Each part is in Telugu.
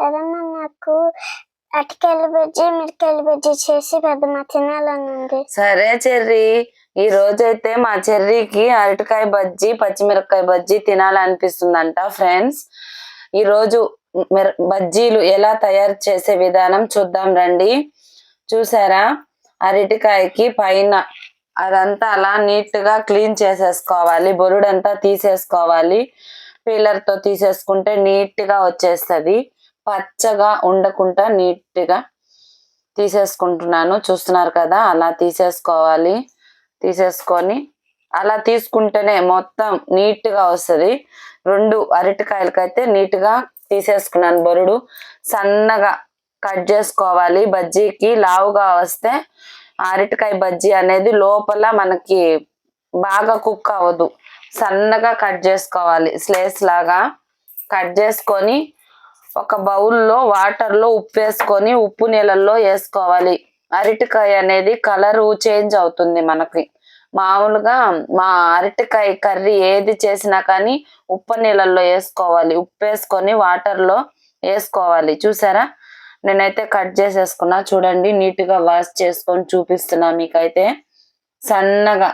పెదమ్మ నాకు అటుకెళ్ళి బజ్జి మిరకాయల బజ్జి చేసి పెద్దమ్మ తినాలని సరే చెర్రీ. ఈ రోజైతే మా చెర్రీకి అరటికాయ బజ్జీ పచ్చిమిరపకాయ బజ్జీ తినాలనిపిస్తుందంట ఫ్రెండ్స్. ఈ రోజు మిర బజ్జీలు ఎలా తయారు చేసే విధానం చూద్దాం రండి. చూసారా? అరటికాయకి పైన అదంతా అలా నీట్గా క్లీన్ చేసేసుకోవాలి. బొరుడంతా తీసేసుకోవాలి. పీలర్తో తీసేసుకుంటే నీట్గా పచ్చగా ఉండకుండా నీట్గా తీసేసుకుంటున్నాను. చూస్తున్నారు కదా అలా తీసేసుకోవాలి. తీసేసుకొని అలా తీసుకుంటేనే మొత్తం నీట్గా వస్తుంది. రెండు అరటికాయలకైతే నీట్గా తీసేసుకున్నాను బొరుడు. సన్నగా కట్ చేసుకోవాలి. బజ్జీకి లావుగా వస్తే అరటికాయ బజ్జీ అనేది లోపల మనకి బాగా కుక్ అవ్వదు. సన్నగా కట్ చేసుకోవాలి. స్లేస్ లాగా కట్ చేసుకొని ఒక బౌల్లో వాటర్లో ఉప్పు వేసుకొని ఉప్పు నీళ్ళల్లో వేసుకోవాలి. అరటికాయ అనేది కలరు చేంజ్ అవుతుంది మనకి. మామూలుగా మా అరటికాయ కర్రీ ఏది చేసినా కానీ ఉప్పు నీళ్ళల్లో వేసుకోవాలి. ఉప్పు వేసుకొని వాటర్లో వేసుకోవాలి. చూసారా? నేనైతే కట్ చేసేసుకున్నా. చూడండి నీట్గా వాష్ చేసుకొని చూపిస్తున్నా మీకైతే. సన్నగా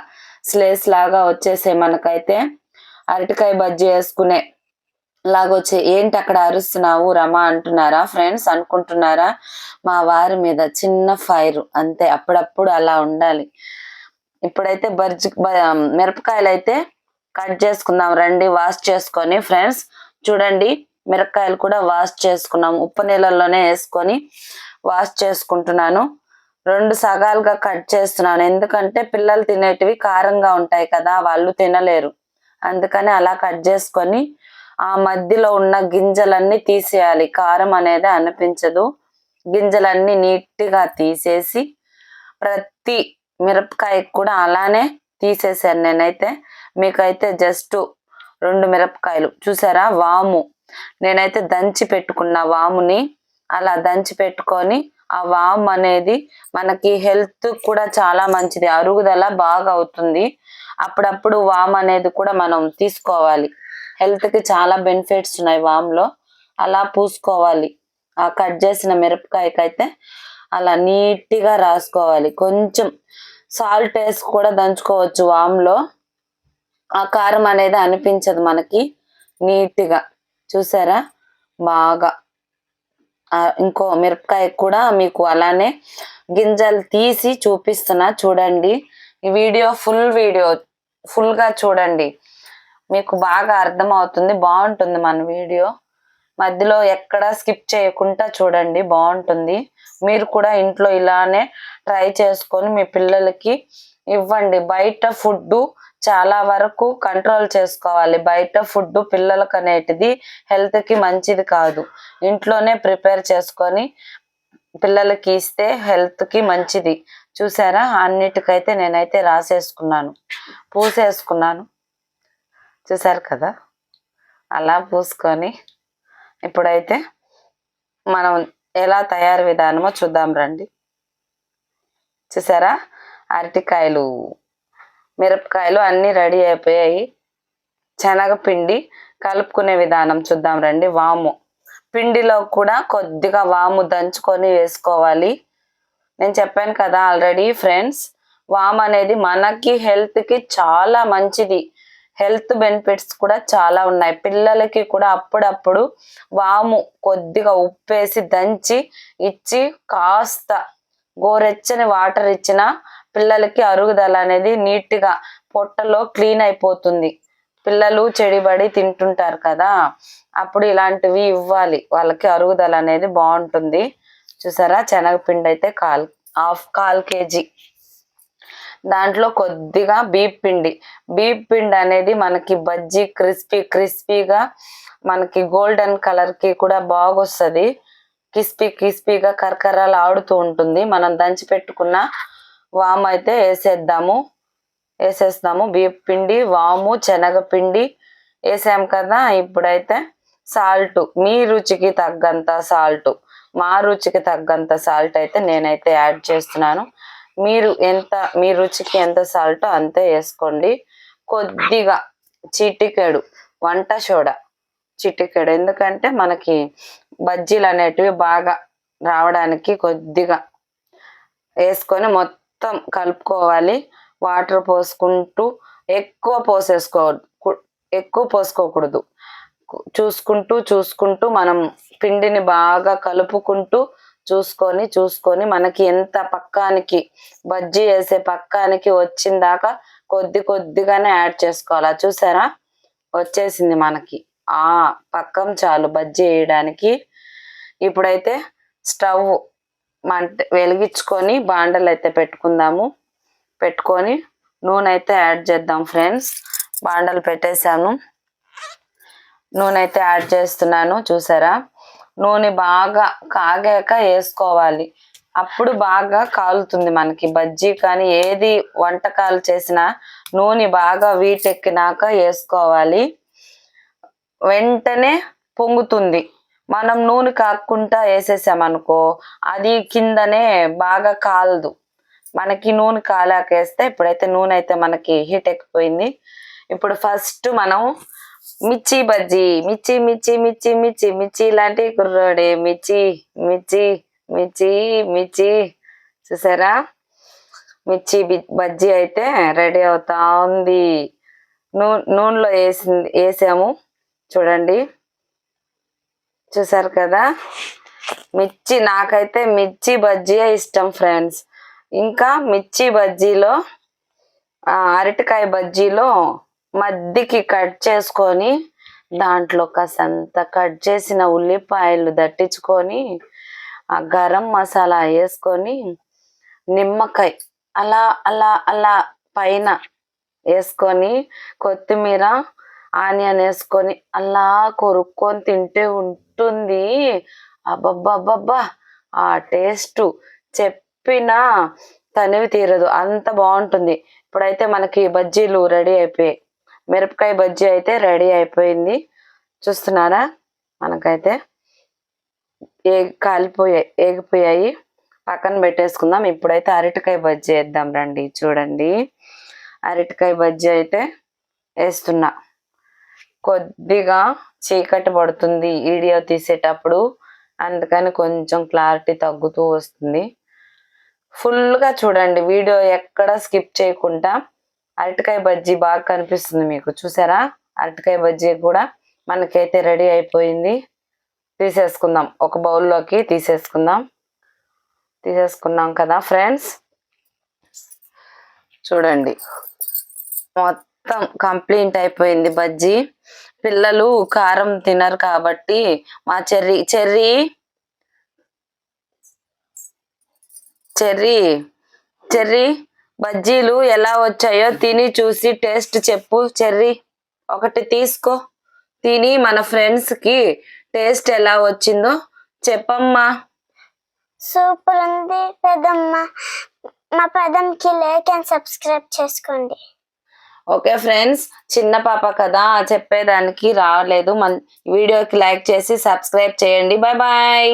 స్లేస్ లాగా వచ్చేసే మనకైతే. అరటికాయ బజ్జీ వేసుకునే లాగొచ్చే ఏంటి అక్కడ అరుస్తున్నావు? రమా అంటున్నారా? ఫ్రెండ్స్ అనుకుంటున్నారా? మా వారి మీద చిన్న ఫైర్ అంతే. అప్పుడప్పుడు అలా ఉండాలి. ఇప్పుడైతే బర్జ్ బ- మిరపకాయలు అయితే కట్ చేసుకుందాం. రండి వాష్ చేసుకొని ఫ్రెండ్స్ చూడండి. మిరపకాయలు కూడా వాష్ చేసుకున్నాం. ఉప్పు నీళ్ళల్లోనే వేసుకొని వాష్ చేసుకుంటున్నాను. రెండు సగాలుగా కట్ చేస్తున్నాను. ఎందుకంటే పిల్లలు తినేటివి కారంగా ఉంటాయి కదా వాళ్ళు తినలేరు. అందుకని అలా కట్ చేసుకొని ఆ మధ్యలో ఉన్న గింజలన్నీ తీసేయాలి. కారం అనేది అనిపించదు. గింజలన్నీ నీట్గా తీసేసి ప్రతి మిరపకాయకి కూడా అలానే తీసేసాను నేనైతే. మీకైతే జస్ట్ రెండు మిరపకాయలు. చూసారా? వాము. నేనైతే దంచి పెట్టుకున్న వాముని అలా దంచి పెట్టుకొని ఆ వాము అనేది మనకి హెల్త్ కూడా చాలా మంచిది. అరుగుదల బాగా అవుతుంది. అప్పుడప్పుడు వామ్ అనేది కూడా మనం తీసుకోవాలి. హెల్త్కి చాలా బెనిఫిట్స్ ఉన్నాయి వామ్లో అలా పూసుకోవాలి. ఆ కట్ చేసిన మిరపకాయకైతే అలా నీట్గా రాసుకోవాలి. కొంచెం సాల్ట్ వేసి కూడా దంచుకోవచ్చు వామ్లో ఆ కారం అనేది అనిపించదు మనకి. నీట్గా. చూసారా? బాగా. ఇంకో మిరపకాయ కూడా మీకు అలానే గింజలు తీసి చూపిస్తున్నా. చూడండి. ఈ వీడియో ఫుల్ వీడియో. ఫుల్గా చూడండి. మీకు బాగా అర్థమవుతుంది బాగుంటుంది మన వీడియో. మధ్యలో ఎక్కడ స్కిప్ చేయకుండా చూడండి బాగుంటుంది. మీరు కూడా ఇంట్లో ఇలానే ట్రై చేసుకొని మీ పిల్లలకి ఇవ్వండి. బయట ఫుడ్ చాలా వరకు కంట్రోల్ చేసుకోవాలి. బయట ఫుడ్ పిల్లలకు అనేటిది హెల్త్కి మంచిది కాదు. ఇంట్లోనే ప్రిపేర్ చేసుకొని పిల్లలకి ఇస్తే హెల్త్కి మంచిది. చూసారా? అన్నిటికైతే నేనైతే రాసేసుకున్నాను. పూసేసుకున్నాను. చూసారు కదా? అలా పూసుకొని ఇప్పుడైతే మనం ఎలా తయారు విధానమో చూద్దాం రండి. చూసారా? అరటికాయలు మిరపకాయలు అన్నీ రెడీ అయిపోయాయి. శనగపిండి కలుపుకునే విధానం చూద్దాం రండి. వాము. పిండిలో కూడా కొద్దిగా వాము దంచుకొని వేసుకోవాలి. నేను చెప్పాను కదా ఆల్రెడీ ఫ్రెండ్స్ వామ్ అనేది మనకి హెల్త్కి చాలా మంచిది. హెల్త్ బెనిఫిట్స్ కూడా చాలా ఉన్నాయి. పిల్లలకి కూడా అప్పుడప్పుడు వాము కొద్దిగా ఉప్పేసి దంచి ఇచ్చి కాస్త గోరెచ్చని వాటర్ ఇచ్చిన పిల్లలకి అరుగుదల అనేది నీట్గా పొట్టలో క్లీన్ అయిపోతుంది. పిల్లలు చెడిబడి తింటుంటారు కదా! అప్పుడు ఇలాంటివి ఇవ్వాలి. వాళ్ళకి అరుగుదల అనేది బాగుంటుంది. చూసారా? శనగపిండి అయితే కాల్ హాఫ్ కాల్ కేజీ. దాంట్లో కొద్దిగా బీప్ పిండి. బీప్ పిండి అనేది మనకి బజ్జీ క్రిస్పీ క్రిస్పీగా మనకి గోల్డెన్ కలర్కి కూడా బాగొస్తుంది. క్రిస్పీ క్రిస్పీగా కరకరాలు ఆడుతూ ఉంటుంది. మనం దంచి పెట్టుకున్న వాము అయితే వేసేద్దాము. వేసేస్తాము. బియ్యం పిండి వాము శనగపిండి వేసాం కదా ఇప్పుడైతే సాల్ట్. మీ రుచికి తగ్గంత సాల్ట్. మా రుచికి తగ్గంత సాల్ట్ అయితే నేనైతే యాడ్ చేస్తున్నాను. మీరు ఎంత మీ రుచికి ఎంత సాల్ట్ అంతే వేసుకోండి. కొద్దిగా చిటికెడు వంట సోడా చిటికెడు. ఎందుకంటే మనకి బజ్జీలు అనేటివి బాగా రావడానికి కొద్దిగా వేసుకొని మొత్తం కలుపుకోవాలి. వాటర్ పోసుకుంటూ ఎక్కువ పోసేసుకో కు- ఎక్కువ పోసుకోకూడదు. చూసుకుంటూ చూసుకుంటూ మనం పిండిని బాగా కలుపుకుంటూ చూసుకొని చూసుకొని మనకి ఎంత పక్కానికి బజ్జీ వేసే పక్కానికి వచ్చిన దాకా కొద్ది కొద్దిగానే యాడ్ చేసుకోవాలా? చూసారా? వచ్చేసింది మనకి. ఆ పక్కం చాలు బజ్జీ వేయడానికి. ఇప్పుడైతే స్టవ్ మంట వెలిగించుకొని బాండలు అయితే పెట్టుకుందాము. పెట్టుకొని నూనె అయితే యాడ్ చేద్దాం ఫ్రెండ్స్. బాండలు పెట్టేశాను. నూనె అయితే యాడ్ చేస్తున్నాను. చూసారా? నూనె బాగా కాగాక వేసుకోవాలి. అప్పుడు బాగా కాలుతుంది మనకి. బజ్జీ కానీ ఏది వంటకాలు చేసినా నూనె బాగా వీటెక్కినాక వేసుకోవాలి. వెంటనే పొంగుతుంది. మనం నూనె కాకుండా వేసేసామనుకో అది కిందనే బాగా కాలదు. మనకి నూనె కాలాకేస్తే ఇప్పుడైతే నూనె అయితే మనకి హీట్ ఎక్కిపోయింది. ఇప్పుడు ఫస్ట్ మనం మిర్చి బజ్జీ మిర్చి మిర్చి మిర్చి మిర్చి మిర్చి లాంటి కుర్రోడే మిర్చి మిర్చి మిర్చి మిర్చి. చూసారా? మిర్చి బి- బజ్జీ అయితే రెడీ అవుతా ఉంది. నూ నూనెలో వేసింది వేసాము. చూడండి. చూసారు కదా? మిర్చి నాకైతే మిర్చి బజ్జీయే ఇష్టం ఫ్రెండ్స్. ఇంకా మిర్చి బజ్జీలో అరటికాయ బజ్జీలో మధ్యకి కట్ చేసుకొని దాంట్లో కాసంత కట్ చేసిన ఉల్లిపాయలు దట్టించుకొని ఆ గరం మసాలా వేసుకొని నిమ్మకాయ అలా అలా అలా పైన వేసుకొని కొత్తిమీర ఆనియన్ వేసుకొని అలా కొరుక్కొని తింటే ఉంటుంది. అబ్బబ్బబ్బబ్బా! ఆ టేస్ట్ చెప్పినా తనివి తీరదు. అంత బాగుంటుంది. ఇప్పుడైతే మనకి బజ్జీలు రెడీ అయిపోయాయి. మిరపకాయ బజ్జీ అయితే రెడీ అయిపోయింది. చూస్తున్నారా? మనకైతే ఏ కాలిపోయాయి ఏగిపోయాయి. పక్కన పెట్టేసుకుందాం. ఇప్పుడైతే అరటికాయ బజ్జీ వేద్దాం రండి. చూడండి. అరటికాయ బజ్జీ అయితే వేస్తున్నా. కొద్దిగా చీకటి పడుతుంది వీడియో తీసేటప్పుడు. అందుకని కొంచెం క్లారిటీ తగ్గుతూ వస్తుంది. ఫుల్గా చూడండి. వీడియో ఎక్కడ స్కిప్ చేయకుండా అరటికాయ బజ్జీ బాగా కనిపిస్తుంది మీకు. చూసారా? అరటికాయ బజ్జీ కూడా మనకైతే రెడీ అయిపోయింది. తీసేసుకుందాం. ఒక బౌల్లోకి తీసేసుకుందాం. తీసేసుకున్నాం కదా ఫ్రెండ్స్? చూడండి. మొత్తం కంప్లీట్ అయిపోయింది బజ్జీ. పిల్లలు కారం తినరు కాబట్టి మా చెర్రీ చెర్రీ చెర్రీ చెర్రీ బజ్జీలు ఎలా వచ్చాయో తిని చూసి టేస్ట్ చెప్పు చెర్రీ. ఒకటి తీసుకో. తిని మన ఫ్రెండ్స్కి టేస్ట్ ఎలా వచ్చిందో చెప్పమ్మా. సూపర్ ఉంది పెద్దమ్మ. మా పెద్దమ్మకి లైక్ అండ్ సబ్స్క్రైబ్ చేసుకోండి. ఓకే ఫ్రెండ్స్ చిన్న పాప కదా చెప్పేదానికి రాలేదు. మన వీడియోకి లైక్ చేసి సబ్స్క్రైబ్ చేయండి. Bye bye.